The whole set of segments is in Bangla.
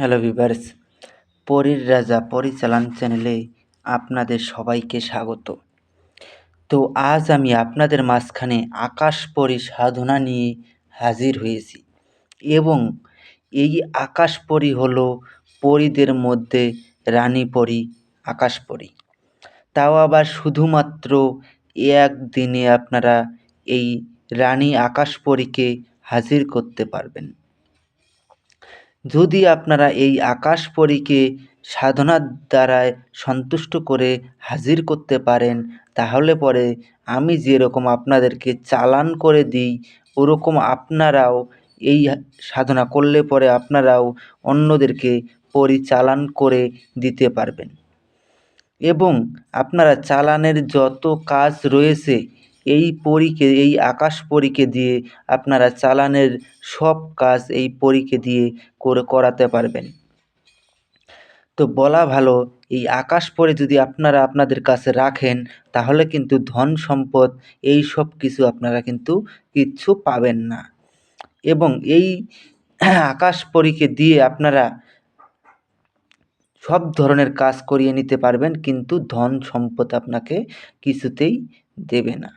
হ্যালো ভিভার্স, পরীর রাজা পরিচালন চ্যানেলে আপনাদের সবাইকে স্বাগত। তো আজ আমি আপনাদের মাঝখানে আকাশ পরী সাধনা নিয়ে হাজির হয়েছি এবং এই আকাশ পরী হলো পরীদের মধ্যে রানী পরী, আকাশ পরী। তাও আবার শুধুমাত্র একদিনে আপনারা এই রানী আকাশ পরীকে হাজির করতে পারবেন। যদি আপনারা এই আকাশ পরীকে সাধনার দ্বারায় সন্তুষ্ট করে হাজির করতে পারেন, তাহলে পরে আমি যেরকম আপনাদেরকে চালান করে দিই, ওরকম আপনারাও এই সাধনা করলে পরে আপনারাও অন্যদেরকে পরিচালন করে দিতে পারবেন। এবং আপনারা চালানের যত কাজ রয়েছে এই পরীকে, এই আকাশ পরীকে দিয়ে আপনারা চালানের সব কাজ এই পরীকে দিয়ে করে, করাতে পারবেন। তো বলা ভালো, এই আকাশ পরে যদি আপনারা আপনাদের কাছে রাখেন, তাহলে কিন্তু ধন সম্পদ এই সব কিছু আপনারা কিন্তু কিচ্ছু পাবেন না। এবং এই আকাশ পরীকে দিয়ে আপনারা সব ধরনের কাজ করিয়ে নিতে পারবেন, কিন্তু ধন সম্পদ আপনাকে কিছুতেই দেবে না।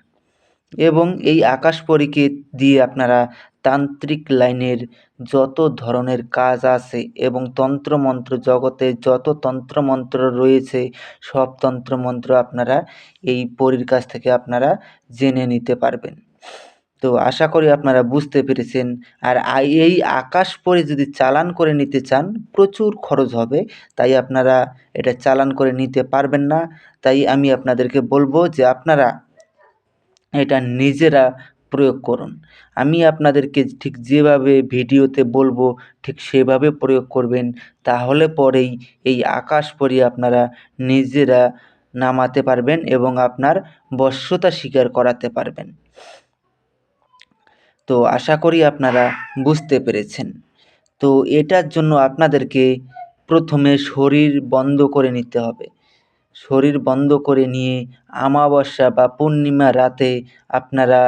এবং এই আকাশ পরীকে দিয়ে আপনারা তান্ত্রিক লাইনের যত ধরনের কাজ আছে এবং তন্ত্রমন্ত্র জগতে যত তন্ত্রমন্ত্র রয়েছে, সব তন্ত্রমন্ত্র আপনারা এই পরীর কাছ থেকে আপনারা জেনে নিতে পারবেন। তো আশা করি আপনারা বুঝতে পেরেছেন। আর এই আকাশ পরে যদি চালান করে নিতে চান, প্রচুর খরচ হবে। তাই আপনারা এটা চালান করে নিতে পারবেন না। তাই আমি আপনাদেরকে বলব যে আপনারা এটা নিজেরা প্রয়োগ করুন। আমি আপনাদেরকে ঠিক যেভাবে ভিডিওতে বলব, ঠিক সেভাবে প্রয়োগ করবেন, তাহলে পরেই এই আকাশ পরি আপনারা নিজেরা নামাতে পারবেন এবং আপনার বশ্যতা স্বীকার করাতে পারবেন। তো আশা করি আপনারা বুঝতে পেরেছেন। তো এটার জন্য আপনাদেরকে প্রথমে শরীর বন্ধ করে নিতে হবে। শরীর বন্ধ করে নিয়ে আমাবস্যা বা পূর্ণিমা রাতে আপনারা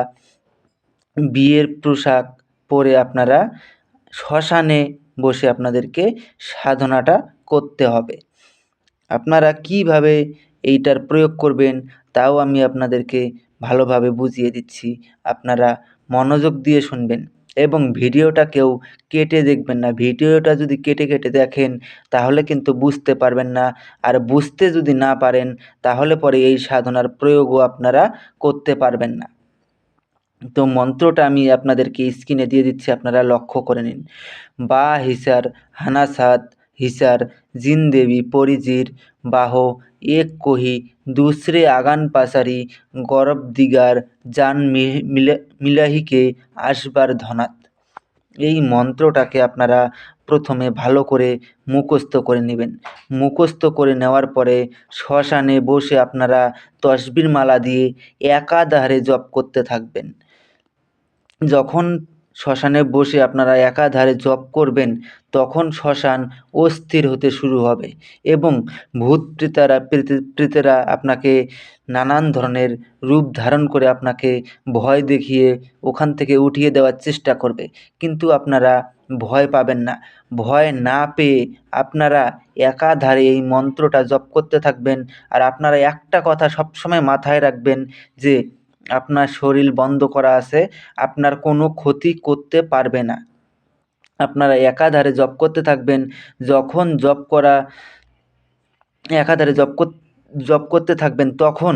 বিয়ের পোশাক পরে আপনারা শ্মশানে বসে আপনাদেরকে সাধনাটা করতে হবে। আপনারা কীভাবে এইটার প্রয়োগ করবেন তাও আমি আপনাদেরকে ভালোভাবে বুঝিয়ে দিচ্ছি। আপনারা মনোযোগ দিয়ে শুনবেন এবং ভিডিওটা কেউ কেটে দেখবেন না। ভিডিওটা যদি কেটে কেটে দেখেন, তাহলে কিন্তু বুঝতে পারবেন না। আর বুঝতে যদি না পারেন, তাহলে পরে এই সাধনার প্রয়োগও আপনারা করতে পারবেন না। তো মন্ত্রটা আমি আপনাদেরকে স্ক্রিনে দিয়ে দিচ্ছি, আপনারা লক্ষ্য করে নিন। বা হিসার হানাসাদ হিসার জিনদেবী, পরিজির বাহ, এক কহি দুসরে আগান পাসারি গরব দিগার জান মিলাহিকে আসবার ধনাত। এই মন্ত্রটাকে আপনারা প্রথমে ভালো করে মুখস্থ করে নেবেন। মুখস্থ করে নেওয়ার পরে শ্মশানে বসে আপনারা তসবির মালা দিয়ে একাধারে জপ করতে থাকবেন। যখন শ্মশানে বসে আপনারা একাধারে জপ করবেন, তখন শ্মশান অস্থির হতে শুরু হবে এবং ভূত প্রেতারা প্রেতেরা আপনাকে নানান ধরনের রূপ ধারণ করে আপনাকে ভয় দেখিয়ে ওখান থেকে উঠিয়ে দেওয়ার চেষ্টা করবে। কিন্তু আপনারা ভয় পাবেন না। ভয় না পেয়ে আপনারা একাধারে এই মন্ত্রটা জপ করতে থাকবেন আর আপনারা একটা কথা সবসময় মাথায় রাখবেন যে আপনার শরীর বন্ধ করা আছে, আপনার কোনো ক্ষতি করতে পারবে না। আপনারা একাধারে জব করতে থাকবেন, যখন জব করা, একাধারে জপ জব করতে থাকবেন, তখন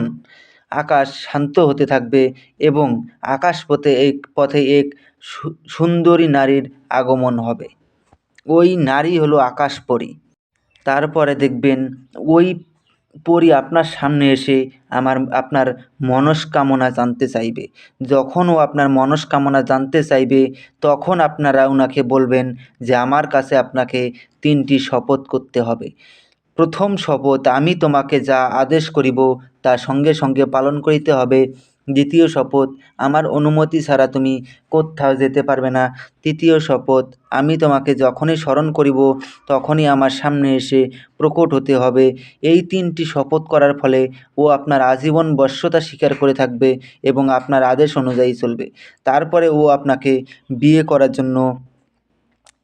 আকাশ শান্ত হতে থাকবে এবং আকাশ পথে এক পথে এক সুন্দরী নারীর আগমন হবে। ওই নারী হলো আকাশ পরী তারপরে দেখবেন ওই পরি আপনার সামনে এসে আমার, আপনার মনস্কামনা জানতে চাইবে। যখন ও আপনার মনস্কামনা জানতে চাইবে, তখন আপনারা ওনাকে বলবেন যে আমার কাছে আপনাকে তিনটি শপথ করতে হবে। প্রথম শপথ, আমি তোমাকে যা আদেশ করিব তা সঙ্গে সঙ্গে পালন করিতে হবে। দ্বিতীয় শপথ, আমার অনুমতি ছাড়া তুমি কোথাও যেতে পারবে না। তৃতীয় শপথ, আমি তোমাকে যখনই স্মরণ করিব, তখনই আমার সামনে এসে প্রকট হতে হবে। এই তিনটি শপথ করার ফলে ও আপনার আজীবন বশ্যতা স্বীকার করে থাকবে এবং আপনার আদেশ অনুযায়ী চলবে। তারপরে ও আপনাকে বিয়ে করার জন্য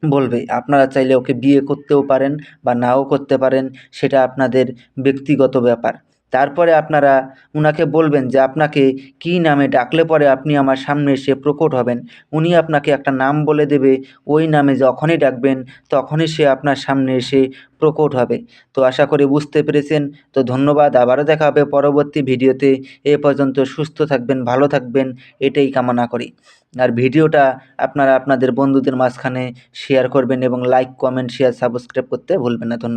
বলবে। আপনারা চাইলে ওকে বিয়ে করতেও পারেন বা নাও করতে পারেন, সেটা আপনাদের ব্যক্তিগত ব্যাপার। তারপরে আপনারা উনাকে বলবেন যে আপনাকে কী নামে ডাকলে পরে আপনি আমার সামনে এসে প্রকট হবেন। উনি আপনাকে একটা নাম বলে দেবে। ওই নামে যখনই ডাকবেন, তখনই সে আপনার সামনে এসে প্রকট হবে। তো আশা করি বুঝতে পেরেছেন। তো ধন্যবাদ। আবারও দেখা হবে পরবর্তী ভিডিওতে। এ পর্যন্ত সুস্থ থাকবেন, ভালো থাকবেন। এটাই কামনা করি। আর ভিডিওটা আপনারা আপনাদের বন্ধুদের মাঝখানে শেয়ার করবেন এবং লাইক, কমেন্ট, শেয়ার, সাবস্ক্রাইব করতে ভুলবেন না। ধন্যবাদ।